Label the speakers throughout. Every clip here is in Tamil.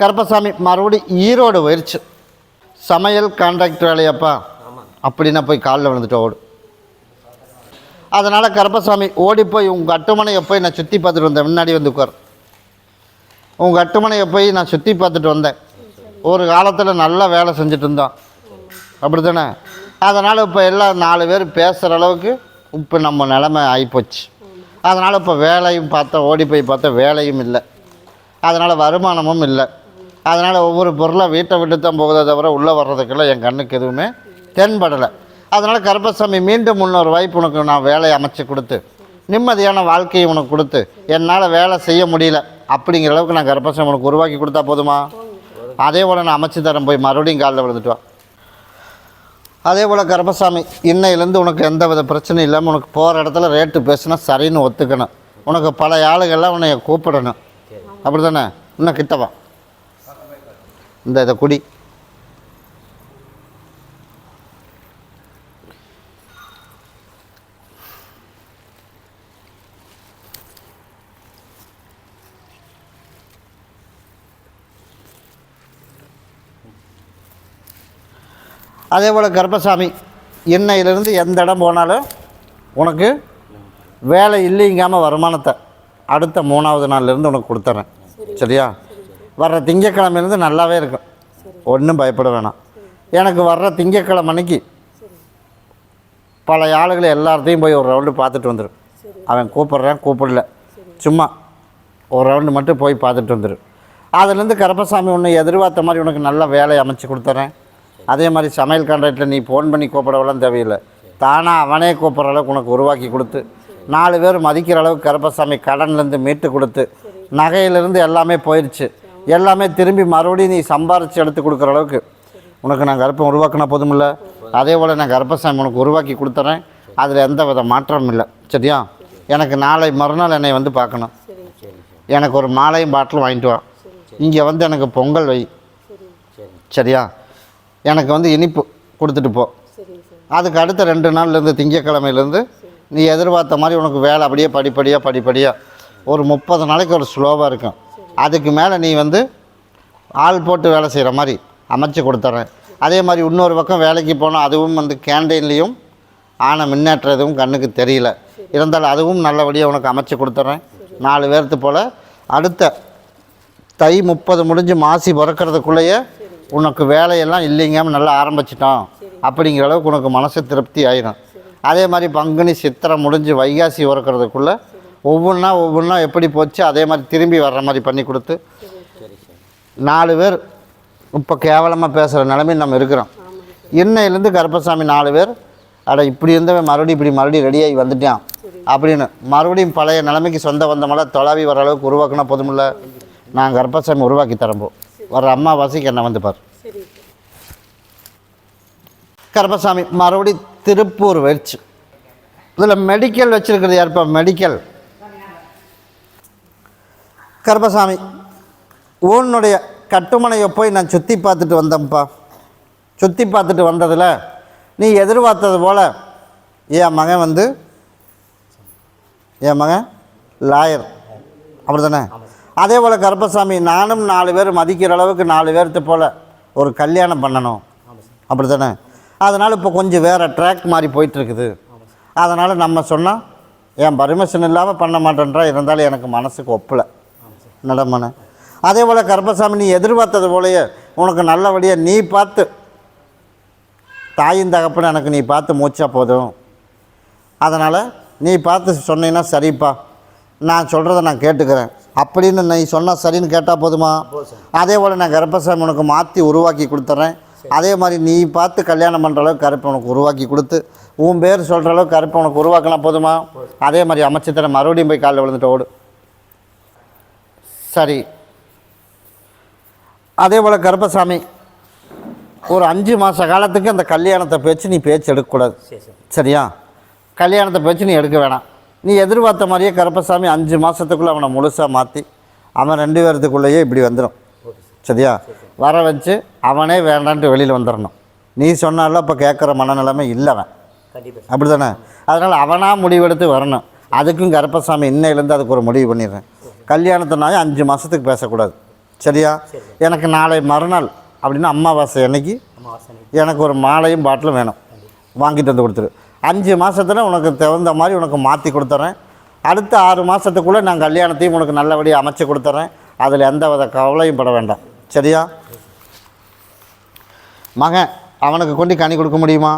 Speaker 1: கருப்பசாமி மறுபடி ஈரோடு போயிடுச்சு சமையல் கான்ட்ராக்டர் வேலையாப்பா. அப்படின்னா போய் காலில் விழுந்துட்டு ஓடு. அதனால் கருப்பசாமி ஓடி போய் உங்கள் அட்டுமனையை போய் நான் சுற்றி பார்த்துட்டு வந்தேன். முன்னாடி வந்து உட்கார். உங்கள் அட்டுமனையை போய் நான் சுற்றி பார்த்துட்டு வந்தேன். ஒரு காலத்தில் நல்லா வேலை செஞ்சுட்டு இருந்தோம் அப்படி தானே அதனால் இப்போ எல்லாம் நாலு பேர் பேசுகிற அளவுக்கு இப்போ நம்ம நிலமை ஆகிப்போச்சு அதனால் இப்போ வேலையும் பார்த்தா ஓடி போய் பார்த்தா வேலையும் இல்லை. அதனால் வருமானமும் இல்லை. அதனால் ஒவ்வொரு பொருளும் வீட்டை விட்டு தான் போகுதே தவிர உள்ளே வர்றதுக்கெல்லாம் என் கண்ணுக்கு எதுவுமே தென்படலை. அதனால் கருப்பசாமி மீண்டும் இன்னொரு வாய்ப்பு உனக்கு நான் வேலையை அமைச்சு கொடுத்து நிம்மதியான வாழ்க்கையை உனக்கு கொடுத்து என்னால் வேலை செய்ய முடியல அப்படிங்கிற அளவுக்கு நான் கருப்பசாமி உனக்கு உருவாக்கி கொடுத்தா போதுமா? அதே போல் நான் அமைச்சு தரேன் போய் மறுபடியும் காலில் விழுந்துட்டு அதே போல் கருப்பசாமி இன்னையிலேருந்து உனக்கு எந்த வித பிரச்சனையும் இல்லாமல் உனக்கு போகிற இடத்துல ரேட்டு பேசுனா சரின்னு ஒத்துக்கணும். உனக்கு பல ஆளுகள்லாம் உன்னை கூப்பிடணும். அப்படி தானே இன்னும் கிட்டவா? இந்த இதை குடி. அதே போல் கருப்பசாமி இன்னையிலேருந்து எந்த இடம் போனாலும் உனக்கு வேலை இல்லைங்காமல் வருமானத்தை அடுத்த மூணாவது நாள்லேருந்து உனக்கு கொடுத்துட்றேன் சரியா? வர்ற திங்கக்கிழமையிலேருந்து நல்லாவே இருக்கும். ஒன்றும் பயப்பட வேணாம். எனக்கு வர்ற திங்கக்கிழமை அன்னைக்கு பல ஆளுகளை எல்லாத்தையும் போய் ஒரு ரவுண்டு பார்த்துட்டு வந்துடும் அவன் கூப்பிட்றேன் கூப்பிடல. சும்மா ஒரு ரவுண்டு மட்டும் போய் பார்த்துட்டு வந்துடும் அதுலேருந்து கருப்பசாமி ஒன்று எதிர்பார்த்த மாதிரி உனக்கு நல்ல வேலையை அமைச்சு கொடுத்துட்றேன் அதே மாதிரி சமையல் கான்ட்ராக்டில் நீ ஃபோன் பண்ணி கூப்பிடவெல்லாம் தேவையில்லை. தானாக அவனே கூப்பிட்ற அளவுக்கு உனக்கு உருவாக்கி கொடுத்து நாலு பேர் மதிக்கிற அளவுக்கு கருப்பசாமி கடன்லேருந்து மீட்டு கொடுத்து நகையிலேருந்து எல்லாமே போயிடுச்சு எல்லாமே திரும்பி மறுபடியும் நீ சம்பாரித்து எடுத்து கொடுக்குற அளவுக்கு. உனக்கு நான் கருப்பம் உருவாக்கினா போதுமில்ல. அதே போல் நான் கருப்பசாமி உனக்கு உருவாக்கி கொடுத்துறேன். அதில் எந்த வித மாற்றமும் இல்லை. சரியா? எனக்கு நாளை மறுநாள் என்னை வந்து பார்க்கணும். எனக்கு ஒரு மாலையும் பாட்டிலும் வாங்கிட்டு வா. இங்கே வந்து எனக்கு பொங்கல் வை. சரியா? எனக்கு வந்து இனிப்பு கொடுத்துட்டு போ. அதுக்கு அடுத்த ரெண்டு நாள்லேருந்து திங்கக்கிழமையிலேருந்து நீ எதிர்பார்த்த மாதிரி உனக்கு வேலை அப்படியே படிப்படியாக படிப்படியாக ஒரு முப்பது நாளைக்கு ஒரு ஸ்லோவாக இருக்கும். அதுக்கு மேலே நீ வந்து ஆள் போட்டு வேலை செய்கிற மாதிரி அமைச்சு கொடுத்துட்றேன். அதே மாதிரி இன்னொரு பக்கம் வேலைக்கு போனால் அதுவும் வந்து கேண்டீன்லேயும் ஆன முன்னேற்றம் எதுவும் கண்ணுக்கு தெரியல. இருந்தாலும் அதுவும் நல்லபடியாக உனக்கு அமைச்சு கொடுத்துட்றேன். நாலு பேர்த்து போல் அடுத்த தை முப்பது முடிஞ்சு மாசி பிறக்கிறதுக்குள்ளேயே உனக்கு வேலையெல்லாம் இல்லைங்காமல் நல்லா ஆரம்பிச்சிட்டோம். அப்படிங்கிற அளவுக்கு உனக்கு மனசு திருப்தி ஆயிடும் அதே மாதிரி பங்குனி சித்திரை முடிஞ்சு வைகாசி பிறக்கிறதுக்குள்ளே ஒவ்வொன்றா ஒவ்வொன்றா எப்படி போச்சு அதே மாதிரி திரும்பி வர்ற மாதிரி பண்ணி கொடுத்து. நாலு பேர் இப்போ கேவலமாக பேசுகிற நிலைமை நம்ம இருக்கிறோம். இன்னையிலேருந்து கருப்பசாமி நாலு பேர் அட இப்படி இருந்தவன் மறுபடியும் இப்படி மறுபடியும் ரெடியாகி வந்துட்டான் அப்படின்னு மறுபடியும் பழைய நிலைமைக்கு சொந்த வந்தமெல்லாம் தொலாவி வர அளவுக்கு உருவாக்கினா போதுமில்ல நான் கர்ப்பசாமி உருவாக்கி தரம்போ வர அம்மாவாசைக்கு என்ன வந்து பார். கர்ப்பசாமி மறுபடி திருப்பூர் வச்சு. இதில் மெடிக்கல் வச்சுருக்கிறது இப்போ மெடிக்கல் கருப்பசாமி உன்னுடைய கட்டுமனையை போய் நான் சுற்றி பார்த்துட்டு வந்தேன்ப்பா. சுற்றி பார்த்துட்டு வந்ததில் நீ எதிர்பார்த்தது போல் என் மகன் வந்து என் மகன் லாயர். அப்படி தானே அதே போல் கருப்பசாமி நானும் நாலு பேர் மதிக்கிற அளவுக்கு நாலு பேர்த்து போல் ஒரு கல்யாணம் பண்ணணும். அப்படி தானே அதனால் இப்போ கொஞ்சம் வேறு ட்ராக் மாதிரி போயிட்டுருக்குது. அதனால் நம்ம சொன்னால் என் பர்மிஷன் இல்லாமல் பண்ண மாட்டேன்றா இருந்தாலும் எனக்கு மனசுக்கு ஒப்பலை. நடமன. அதே போல் கர்பசாமி நீ எதிர்பார்த்தது போலயே உனக்கு நல்லபடியாக நீ பார்த்து தாயின் தகப்பன எனக்கு நீ பார்த்து மூச்சா போதும். அதனால் நீ பார்த்து சொன்னீங்கன்னா சரிப்பா. நான் சொல்கிறத நான் கேட்டுக்கிறேன். அப்படின்னு நீ சொன்னால் சரின்னு கேட்டால் போதுமா? அதே போல் நான் கருப்பசாமி உனக்கு மாற்றி உருவாக்கி கொடுத்துட்றேன் அதே மாதிரி நீ பார்த்து கல்யாணம் பண்ணுற அளவுக்கு கருப்பை உனக்கு உருவாக்கி கொடுத்து உன் பேர் சொல்கிற அளவுக்கு கருப்பை உனக்கு உருவாக்கினா போதுமா? அதே மாதிரி அமைச்சு தரேன் மறுபடியும் போய் காலில் விழுந்துட்டு ஓடு. சரி. அதே போல் கருப்பசாமி ஒரு அஞ்சு மாத காலத்துக்கு அந்த கல்யாணத்தை பேச்சு நீ பேச்சு எடுக்கக்கூடாது. சரியா? கல்யாணத்தை பேச்சு நீ எடுக்க வேணாம். நீ எதிர்பார்த்த மாதிரியே கருப்பசாமி அஞ்சு மாதத்துக்குள்ளே அவனை முழுசாக மாற்றி அவன் ரெண்டு பேர்த்துக்குள்ளேயே இப்படி வந்துடும் சரியா? வர வச்சு அவனே வேண்டான்ட்டு வெளியில் வந்துடணும் நீ சொன்னாலும் இப்போ கேட்குற மனநிலைமை இல்லை அவன். அப்படி தானே அதனால் அவனாக முடிவெடுத்து வரணும். அதுக்கும் கருப்பசாமி இன்னையிலேருந்து அதுக்கு ஒரு முடிவு பண்ணிடுறேன். கல்யாணத்தினாலே அஞ்சு மாதத்துக்கு பேசக்கூடாது. சரியா? எனக்கு நாளை மறுநாள் அப்படின்னா அமாவாசை அன்னைக்கு எனக்கு ஒரு மாலையும் பாட்டிலும் வேணும். வாங்கிட்டு வந்து கொடுத்துரு. அஞ்சு மாதத்தில் உனக்கு தகுந்த மாதிரி உனக்கு மாற்றி கொடுத்துட்றேன் அடுத்த ஆறு மாதத்துக்குள்ளே நான் கல்யாணத்தையும் உனக்கு நல்லபடியாக அமைச்சு கொடுத்துட்றேன் அதில் எந்த வித கவலையும் பட வேண்டாம். சரியா? மகன் அவனுக்கு கொண்டு கனி கொடுக்க முடியுமா?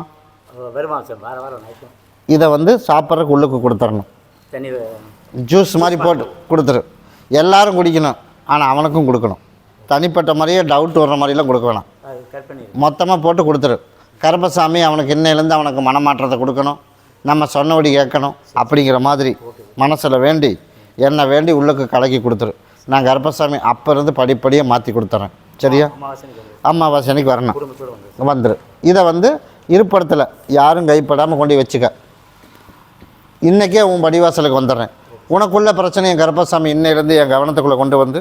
Speaker 1: இதை வந்து சாப்பிட்றதுக்கு உள்ளுக்கு கொடுத்துடணும் ஜூஸ் மாதிரி போட்டு கொடுத்துரு. எல்லாரும் குடிக்கணும். ஆனால் அவனுக்கும் கொடுக்கணும். தனிப்பட்ட மாதிரியே டவுட் வர்ற மாதிரிலாம் கொடுக்க வேணாம். மொத்தமாக போட்டு கொடுத்துரு. கருப்பசாமி அவனுக்கு இன்னையிலேருந்து அவனுக்கு மனமாற்றத்தை கொடுக்கணும். நம்ம சொன்னபடி கேட்கணும். அப்படிங்கிற மாதிரி மனசில் வேண்டி என்னை வேண்டி உள்ளுக்கு கலக்கி கொடுத்துரு. நான் கருப்பசாமி அப்போ இருந்து படிப்படியாக மாற்றி கொடுத்துறேன். சரியா? அன்னைக்கு வரணும். வந்துரு. இதை வந்து இருப்படத்தில் யாரும் கைப்படாமல் கொண்டு வச்சுக்க. இன்றைக்கே உன் படிவாசலுக்கு வந்துடுறேன். உனக்குள்ள பிரச்சனையை கருப்பசாமி இன்னையிலேருந்து என் கவனத்துக்குள்ளே கொண்டு வந்து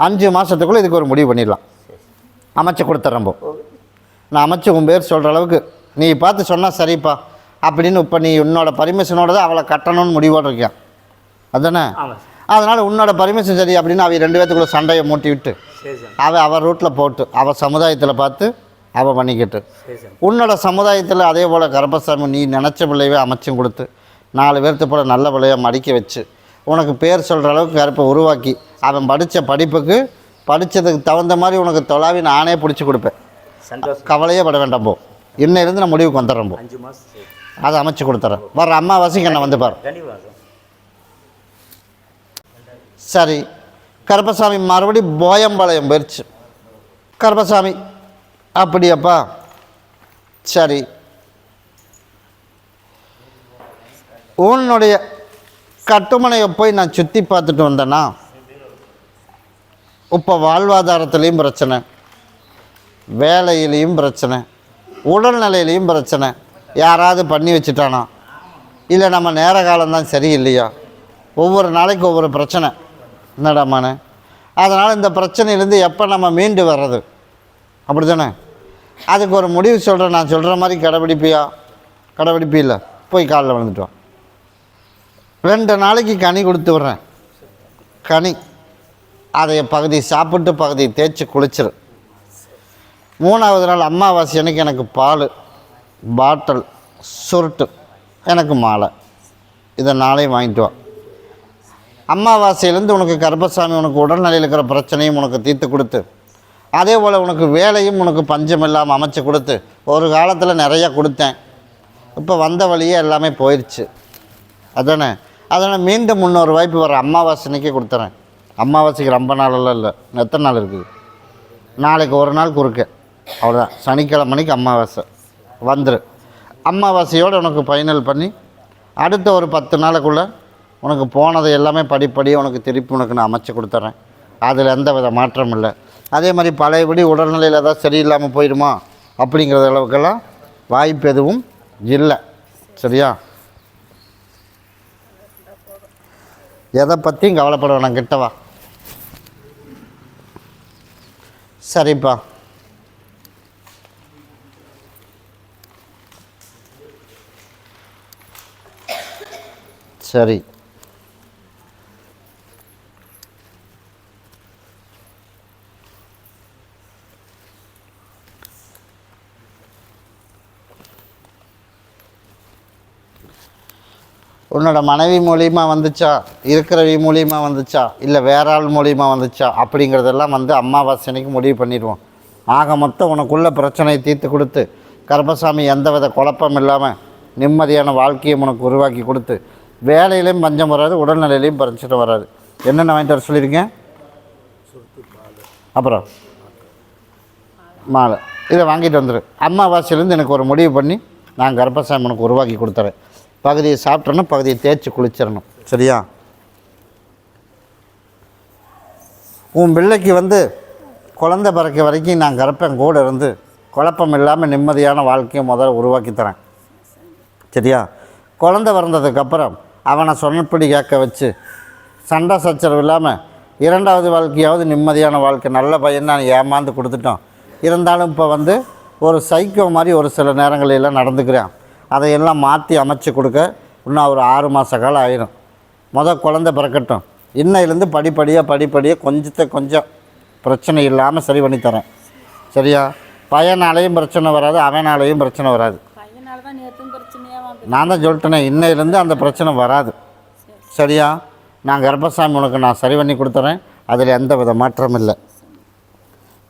Speaker 1: அஞ்சு மாதத்துக்குள்ளே இதுக்கு ஒரு முடிவு பண்ணிடலாம். அமைச்சு கொடுத்துட்றேன் போ. நான் அமைச்சு உன் பேர் சொல்கிற அளவுக்கு நீ பார்த்து சொன்னால் சரிப்பா. அப்படின்னு இப்போ நீ உன்னோட பர்மிஷனோட தான் அவளை கட்டணும்னு முடிவோடு இருக்கான் அதானே அதனால் உன்னோட பர்மிஷன் சரி அப்படின்னு அவ ரெண்டு பேத்துக்குள்ள சண்டையை மூட்டி விட்டு அவள் அவள் ரூட்டில் போட்டு அவள் சமுதாயத்தில் பார்த்து அவள் பண்ணிக்கிட்டு. உன்னோட சமுதாயத்தில் அதே போல் கருப்பசாமி நீ நினச்ச பிள்ளையவே அமைச்சும் கொடுத்து நாலு பேர்த்து போல் நல்ல பிள்ளைய மடிக்க வச்சு. உனக்கு பேர் சொல்கிற அளவுக்கு கருப்பை உருவாக்கி அவன் படித்த படிப்புக்கு படித்ததுக்கு தகுந்த மாதிரி உனக்கு தொலாவி நானே பிடிச்சி கொடுப்பேன். கவலையே பட வேண்டாம் போ. இன்னையிலேருந்து நான் முடிவுக்கு வந்துடுறேன் போ. அதை அமைச்சு கொடுத்துறேன். வர்ற அம்மாவாசைக்கு என்ன வந்து பாரு.
Speaker 2: சரி.
Speaker 1: கருப்பசாமி மறுபடி போயம்பாளையம் போயிடுச்சு கருப்பசாமி அப்படியாப்பா. சரி. உன்னுடைய கட்டுமனையை போய் நான் சுற்றி பார்த்துட்டு வந்தேன்னா இப்போ வாழ்வாதாரத்துலேயும் பிரச்சனை. வேலையிலையும் பிரச்சனை. உடல்நிலையிலையும் பிரச்சனை. யாராவது பண்ணி வச்சுட்டானா? இல்லை நம்ம நேர காலம்தான் சரியில்லையா? ஒவ்வொரு நாளைக்கு ஒவ்வொரு பிரச்சனை. என்னடாமானே அதனால் இந்த பிரச்சனையிலேருந்து எப்போ நம்ம மீண்டு வர்றது? அப்படி தானே அதுக்கு ஒரு முடிவு சொல்கிறேன் நான் சொல்கிற மாதிரி கடைபிடிப்பியா? கடைபிடிப்பில்ல போய் காலில் விழுந்துட்டு ரெண்டு நாளைக்கு கனி கொடுத்து விட்றேன். கனி. அதை பகுதி சாப்பிட்டு பகுதி தேய்ச்சி குளிச்சிரு. மூணாவது நாள் அம்மாவாசை அன்னைக்கு எனக்கு பால் பாட்டில் சுருட்டு எனக்கு மாலை. இதை நாளையும் வாங்கிட்டு வா. அம்மாவாசையிலேருந்து உனக்கு கர்ப்பசாமி உனக்கு உடல்நிலையில் இருக்கிற பிரச்சனையும் உனக்கு தீர்த்து கொடுத்து அதே போல் உனக்கு வேலையும் உனக்கு பஞ்சம் இல்லாமல் அமைச்சு கொடுத்து ஒரு காலத்தில் நிறையா கொடுத்தேன். இப்போ வந்த வழியே எல்லாமே போயிடுச்சு அதானே? அதனால் மீண்டும் முன்னொரு வாய்ப்பு வர அமாவாசை அன்னைக்கே கொடுத்துறேன். அமாவாசைக்கு ரொம்ப நாளெல்லாம் இல்லை. எத்தனை நாள் இருக்குது? நாளைக்கு ஒரு நாள் குறுக்க. அவ்வளோதான். சனிக்கிழமை மணிக்கு அமாவாசை வந்துரு. அமாவாசையோடு உனக்கு ஃபைனல் பண்ணி அடுத்த ஒரு பத்து நாளுக்குள்ளே உனக்கு போனது எல்லாமே படிப்படியாக உனக்கு திருப்பி உனக்கு நான் அமைச்சு கொடுத்துட்றேன் அதில் எந்த வித மாற்றம் இல்லை. அதே மாதிரி பழையபடி உடல்நிலையில் ஏதாவது சரியில்லாமல் போயிடுமா? அப்படிங்கிறத அளவுக்கெல்லாம் வாய்ப்பு எதுவும் இல்லை. சரியா? எதை பற்றியும் கவலைப்பட வேணாம் கிட்டவா சரிப்பா. சரி. உன்னோட மனைவி மூலியமா வந்துச்சா? இருக்கிறவி மூலியமா வந்துச்சா? இல்லை வேற ஆள் மூலியமா வந்துச்சா? அப்படிங்கிறதெல்லாம் வந்து அம்மாவாசனைக்கு அன்னைக்கு முடிவு பண்ணிடுவோம். ஆக மொத்தம் உனக்குள்ள பிரச்சனையை தீர்த்து கொடுத்து கருப்பசாமி எந்தவித குழப்பம் இல்லாமல் நிம்மதியான வாழ்க்கையை உனக்கு உருவாக்கி கொடுத்து வேலையிலையும் பஞ்சம் வராது உடல்நிலையிலையும் பறிச்சிட்டு வராது. என்னென்ன வாங்கிட்டு வர சொல்லியிருக்கேன் அப்புறம். மாலை. இதை வாங்கிட்டு வந்துடு அம்மாவாசையிலேருந்து எனக்கு ஒரு முடிவு பண்ணி நான் கர்ப்பசாமி உனக்கு உருவாக்கி கொடுத்துறேன். பகுதியை சாப்பிட்றணும் பகுதியை தேய்ச்சி குளிச்சிடணும் சரியா? உன் பிள்ளைக்கு வந்து குழந்த பிறக்க வரைக்கும் நான் கறப்பேன் கூட இருந்து குழப்பம் இல்லாமல் நிம்மதியான வாழ்க்கையை முதல்ல உருவாக்கி தரேன். சரியா? குழந்த பிறந்ததுக்கப்புறம் அவனை சொன்னபடி கேட்க வச்சு சண்டை சச்சரவு இல்லாமல் இரண்டாவது வாழ்க்கையாவது நிம்மதியான வாழ்க்கை நல்ல பையன் நான் ஏமாந்து கொடுத்துட்டோம் இருந்தாலும் இப்போ வந்து ஒரு சைக்கோ மாதிரி ஒரு சில நேரங்களில் நடந்துக்கிறேன். அதையெல்லாம் மாற்றி அமைச்சு கொடுக்க இன்னும் ஒரு ஆறு மாத காலம் ஆயிரும். முத குழந்தை பிறக்கட்டும். இன்னையிலேருந்து படிப்படியாக படிப்படியாக கொஞ்சத்தை கொஞ்சம் பிரச்சனை இல்லாமல் சரி பண்ணி தரேன். சரியா? பையனாலேயும் பிரச்சனை வராது அவனாலேயும் பிரச்சனை வராது. நான் தான் சொல்லிட்டேனே இன்னையிலேருந்து அந்த பிரச்சனை வராது. சரியா? நான் கர்ப்பசாமி உனக்கு நான் சரி பண்ணி கொடுத்துறேன். அதில் எந்த வித மாற்றமும் இல்லை.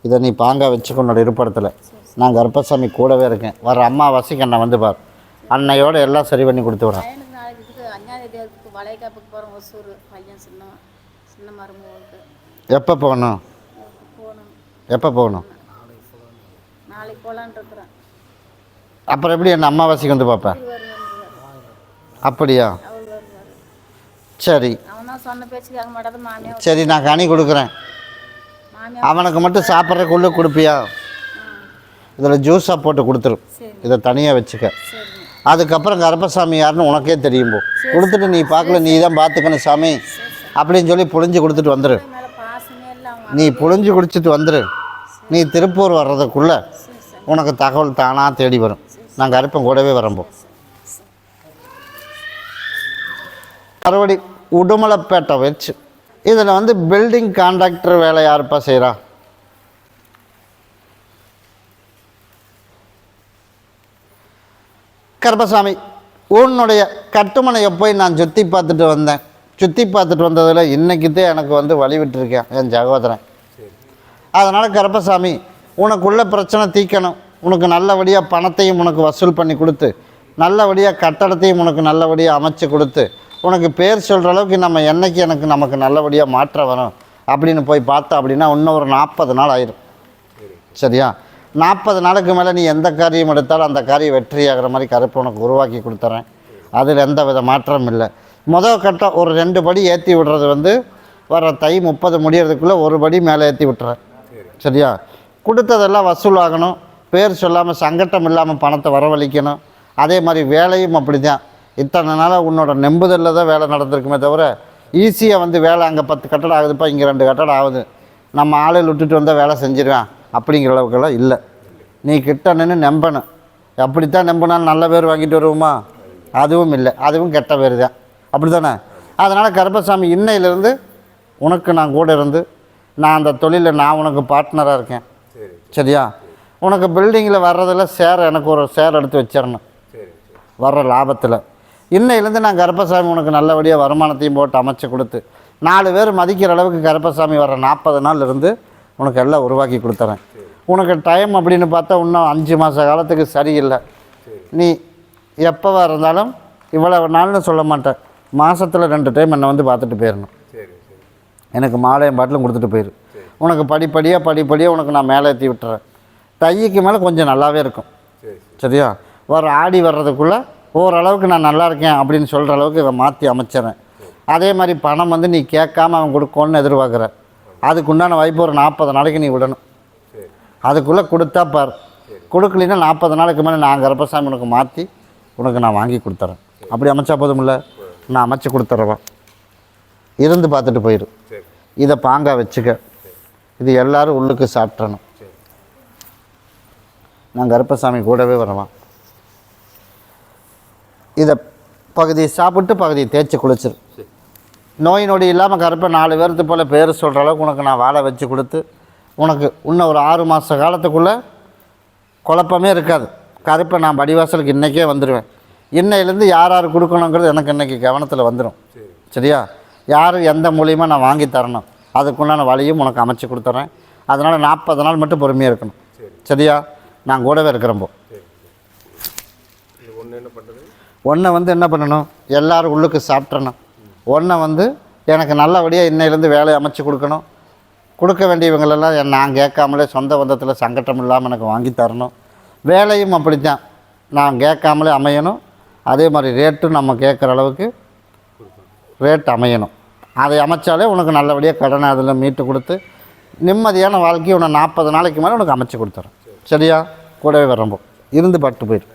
Speaker 1: இதை நீ பாங்க வச்சுக்கொண்டோட இருப்படத்தில். நான் கர்ப்பசாமி கூடவே இருக்கேன். வர அம்மாவாசைக்கு என்னை வந்து பார். அன்னையோட எல்லாம் சரி பண்ணி கொடுத்து விட்றேன்.
Speaker 3: பையனுக்கு நாளைக்கு இதுக்கு அஞ்சாவது தேதிக்கு வளைகாப்புக்கு போகிறோம் ஒசூர் பையன் சின்ன சின்ன மருமகளுக்கு
Speaker 1: எப்போ போகணும்?
Speaker 3: போகணும்.
Speaker 1: எப்போ போகணும்?
Speaker 3: நாளைக்கு போகலான் இருக்கிறேன்.
Speaker 1: அப்புறம் எப்படி என்ன அம்மாவாசைக்கு வந்து பார்ப்பேன் அப்படியா?
Speaker 3: அவர் வருவார்.
Speaker 1: சரி.
Speaker 3: அவன் தான் சொன்ன பேச்சு கேட்க மாட்டாது மாமியார்
Speaker 1: சரி நான் கனி கொடுக்குறேன்.
Speaker 3: மாமியார்
Speaker 1: அவனுக்கு மட்டும் சாப்பிட்றதுக்குள்ளே கொடுப்பியா? இதில் ஜூஸாக போட்டு கொடுத்துரு.
Speaker 3: சரி.
Speaker 1: இதை தனியாக வச்சுக்க. அதுக்கப்புறம் கருப்பசாமி யாருன்னு உனக்கே தெரியும் போ. கொடுத்துட்டு நீ பார்க்கல நீ தான் பார்த்துக்கணும் சாமி. அப்படின்னு சொல்லி புழிஞ்சு கொடுத்துட்டு
Speaker 3: வந்துடு
Speaker 1: நீ புழிஞ்சு குடிச்சிட்டு வந்துடு நீ திருப்பூர் வர்றதுக்குள்ளே உனக்கு தகவல் தானாக தேடி வரும். நாங்கள் கருப்பன் கூடவே வரம்போ மறுபடி உடுமலைப்பேட்டை வச்சு. இதில் வந்து பில்டிங் கான்ட்ராக்டர் வேலை யாருப்பா செய்கிறா கருப்பசாமி உன்னுடைய கட்டுமனையை போய் நான் சுற்றி பார்த்துட்டு வந்தேன்? சுற்றி பார்த்துட்டு வந்ததில் இன்றைக்கிட்டே எனக்கு வந்து வழி விட்டுருக்கேன் என் சகோதரன் அதனால் கருப்பசாமி உனக்குள்ள பிரச்சனை தீக்கணும். உனக்கு நல்லபடியாக பணத்தையும் உனக்கு வசூல் பண்ணி கொடுத்து நல்லபடியாக கட்டடத்தையும் உனக்கு நல்லபடியாக அமைச்சு கொடுத்து உனக்கு பேர் சொல்கிற அளவுக்கு நம்ம என்னைக்கு எனக்கு நமக்கு நல்லபடியாக மாற்றம் வரும் அப்படின்னு போய் பார்த்தா அப்படின்னா இன்னும் ஒரு நாற்பது நாள் ஆயிரும். சரியா? நாற்பது நாளுக்கு மேலே நீ எந்த காரியம் எடுத்தாலும் அந்த காரியம் வெற்றியாகிற மாதிரி கருப்பு உனக்கு உருவாக்கி கொடுத்துறேன். அதில் எந்த வித மாற்றமும் இல்லை. முதல் கட்டம் ஒரு ரெண்டு படி ஏற்றி விடுறது வந்து வர தை முப்பது முடியறதுக்குள்ளே ஒரு படி மேலே ஏற்றி விட்டுறேன். சரியா? கொடுத்ததெல்லாம் வசூல் ஆகணும் பேர் சொல்லாமல் சங்கட்டம் இல்லாமல் பணத்தை வரவழிக்கணும். அதே மாதிரி வேலையும் அப்படி தான் இத்தனை நாளாக உன்னோட நெம்புதலில் தான் வேலை நடந்திருக்குமே தவிர ஈஸியாக வந்து வேலை அங்கே பத்து கட்டடம் ஆகுதுப்பா இங்கே ரெண்டு கட்டடம் ஆகுது. நம்ம ஆளுகள் விட்டுட்டு வந்தால் வேலை செஞ்சிருவேன். அப்படிங்கிற அளவுக்கெல்லாம் இல்லை. நீ கிட்ட நின்று நம்பணும். அப்படித்தான் நம்பினாலும் நல்ல பேர் வாங்கிட்டு வருவோமா? அதுவும் இல்லை. அதுவும் கெட்ட பேர் தான். அப்படி தானே அதனால் கருப்பசாமி இன்னையிலேருந்து உனக்கு நான் கூட இருந்து நான் அந்த தொழிலில் நான் உனக்கு பார்ட்னராக இருக்கேன். சரியா? உனக்கு பில்டிங்கில் வர்றதில் சேர் எனக்கு ஒரு சேர் எடுத்து வச்சிடணும். வர்ற லாபத்தில். இன்னையிலேருந்து நான் கருப்பசாமி உனக்கு நல்லபடியாக வருமானத்தையும் போட்டு அமைச்சு கொடுத்து நாலு பேர் மதிக்கிற அளவுக்கு கருப்பசாமி வர நாற்பது நாள் இருந்து உனக்கு எல்லாம் உருவாக்கி கொடுத்துறேன். உனக்கு டைம் அப்படின்னு பார்த்தா இன்னும் அஞ்சு மாத காலத்துக்கு சரியில்லை. நீ எப்போவா இருந்தாலும் இவ்வளவு நாள்னு சொல்ல மாட்டேன். மாதத்தில் ரெண்டு டைம் என்னை வந்து பார்த்துட்டு போயிடணும் எனக்கு மாலையும் பாட்டிலும் கொடுத்துட்டு போயிரு. உனக்கு படிப்படியாக படிப்படியாக உனக்கு நான் மேலே ஏற்றி விட்டுறேன். தையக்கு மேலே கொஞ்சம் நல்லாவே இருக்கும். சரியா? வர ஆடி வர்றதுக்குள்ளே ஓரளவுக்கு நான் நல்லா இருக்கேன் அப்படின்னு சொல்கிற அளவுக்கு இதை மாற்றி அமைச்சிடறேன் அதே மாதிரி பணம் வந்து நீ கேட்காம அவன் கொடுக்கணும்னு எதிர்பார்க்குற. அதுக்கு உண்டான வாய்ப்பு ஒரு நாற்பது நாளைக்கு நீ விடணும். அதுக்குள்ளே கொடுத்தா பார். கொடுக்கலின்னா நாற்பது நாளைக்கு மேலே நான் கருப்பசாமி உனக்கு மாற்றி உனக்கு நான் வாங்கி கொடுத்துறேன். அப்படி அமைச்சா போதுமில்ல? நான் அமைச்சு கொடுத்துறவன். இருந்து பார்த்துட்டு போயிரு. இதை பாங்கா வச்சுக்க. இது எல்லாரும் உள்ளுக்கு சாப்பிட்றணும் நான் கருப்பசாமி கூடவே வரவான். இதை பகுதியை சாப்பிட்டு பகுதியை தேய்ச்சி குளிச்சிரு. நோய் நொடி இல்லாமல் கருப்பை நாலு பேர்த்து போல் பேர் சொல்கிற அளவுக்கு உனக்கு நான் வாழை வச்சு கொடுத்து உனக்கு இன்னும் ஒரு ஆறு மாத காலத்துக்குள்ளே குழப்பமே இருக்காது. கருப்பை நான் படிவாசலுக்கு இன்றைக்கே வந்துடுவேன் இன்னையிலேருந்து யார் யார் கொடுக்கணுங்கிறது எனக்கு இன்றைக்கி கவனத்தில் வந்துடும் சரியா? யார் எந்த மூலியமாக நான் வாங்கி தரணும்? அதுக்குண்டான வழியும் உனக்கு அமைச்சு கொடுத்துட்றேன் அதனால் நாற்பது நாள் மட்டும் பொறுமையாக இருக்கணும். சரியா? நான் கூடவே இருக்கிறப்போ ஒன்றை வந்து என்ன பண்ணணும்? எல்லாரும் உள்ளுக்கு சாப்பிட்றணும் ஒன்றை வந்து எனக்கு நல்லபடியாக இன்னையிலேருந்து வேலையை அமைச்சு கொடுக்கணும். கொடுக்க வேண்டியவங்களெல்லாம் என் நான் கேட்காமலே சொந்த பந்தத்தில் சங்கட்டம் இல்லாமல் எனக்கு வாங்கி தரணும். வேலையும் அப்படித்தான். நான் கேட்காமலே அமையணும். அதே மாதிரி ரேட்டும் நம்ம கேட்குற அளவுக்கு ரேட் அமையணும். அதை அமைச்சாலே உனக்கு நல்லபடியாக கடனை அதில் மீட்டு கொடுத்து நிம்மதியான வாழ்க்கையை உன்னை நாற்பது நாளைக்கு மேலே உனக்கு அமைச்சு கொடுத்துறேன். சரியா? கூடவே வரம்போ. இருந்து பட்டு போயிடும்